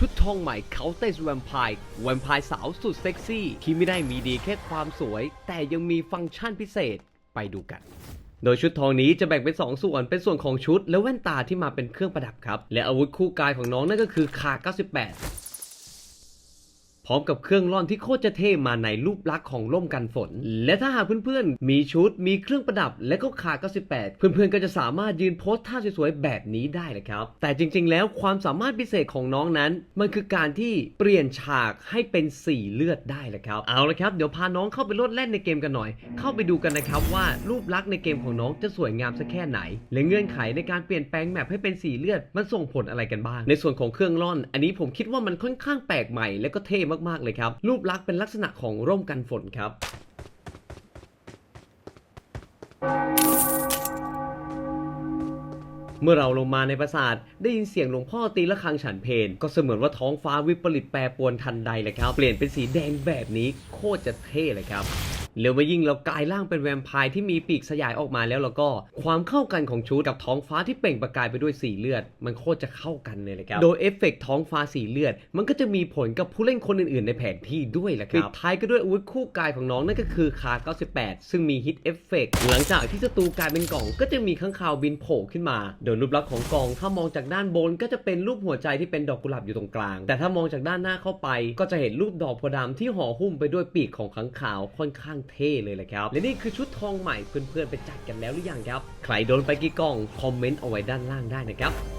ชุดทองใหม่เขาเตสแวมไพร์แวมไพร์สาวสุดเซ็กซี่ ที่ไม่ได้มีดีแค่ความสวย แต่ยังมีฟังก์ชันพิเศษไปดูกันโดยชุดทองนี้จะแบ่งเป็น 2 ส่วน เป็นส่วนของชุด และแว่นตาที่มาเป็นเครื่องประดับครับ และอาวุธคู่กายของน้องนั่นก็คือคา 98 พร้อมกับเครื่องร่อนที่โคตรจะเท่มาในรูปลักษณ์ของร่มกันฝน และถ้าหากเพื่อนๆ มีชุด มีเครื่องประดับ และก็คา98 เพื่อนๆ ก็จะสามารถยืนโพสท่าสวยๆ แบบนี้ได้เลยครับ แต่จริงๆ แล้วความสามารถพิเศษของน้องนั้น มันคือการที่เปลี่ยนฉากให้เป็นสีเลือดได้เลยครับ เอาละครับ เดี๋ยวพาน้องเข้าไปโลดแล่นในเกมกันหน่อย เข้าไปดูกันนะครับว่ารูปลักษณ์ในเกมของน้องจะสวยงามสักแค่ไหน และเงื่อนไขในการเปลี่ยนแปลงแมปให้เป็นสีเลือด มันส่งผลอะไรกันบ้าง ในส่วนของเครื่องร่อน อันนี้ผมคิดว่ามันค่อนข้างแปลกใหม่และก็เท่มากๆเลยครับ รูปลักษณ์เป็นลักษณะของร่มกันฝนครับเมื่อเราลงมาในปราสาทได้ยินเสียงหลวงพ่อตีระฆังฉันเพลก็เสมือนว่าท้องฟ้าวิปริตแปรปรวนทันใดเลยครับ เปลี่ยนเป็นสีแดงแบบนี้โคตรจะเท่เลยครับ แล้วมายิ่งเรากลายร่างเป็นแวมไพร์ที่มีปีกสยายออกมาแล้วแล้วก็ความเข้ากันของชุดกับท้องฟ้าที่เปล่งประกายไปด้วยสีเลือด มันโคตรจะเข้ากันเลยเลยครับ โดยเอฟเฟกต์ท้องฟ้าสีเลือด มันก็จะมีผลกับผู้เล่นคนอื่นๆ ในแผนที่ด้วยแหละครับปิดท้ายก็ด้วยอาวุธคู่กายของน้องนั่นก็คือคา 98 ซึ่งมีฮิตเอฟเฟกต์หลังจากที่ศัตรูกลายเป็นกล่อง ก็จะมีข้างคาวบินโผล่ขึ้นมา โดยรูปลักษณ์ของกล่องถ้ามองจากด้านบนก็จะเป็นรูปหัวใจที่เป็นดอกกุหลาบอยู่ตรงกลาง แต่ถ้ามองจากด้านหน้าเข้าไป ก็จะเห็นรูปดอกโพธิ์ดำที่ห่อหุ้มไปด้วยปีกของข้างขาวค่อนข้างเท่เลยแหละครับ และนี่คือชุดทองใหม่เพื่อนๆไปจัดกันแล้วหรือยังครับ ใครโดนไปกี่กล่องคอมเมนต์เอาไว้ด้านล่างได้นะครับ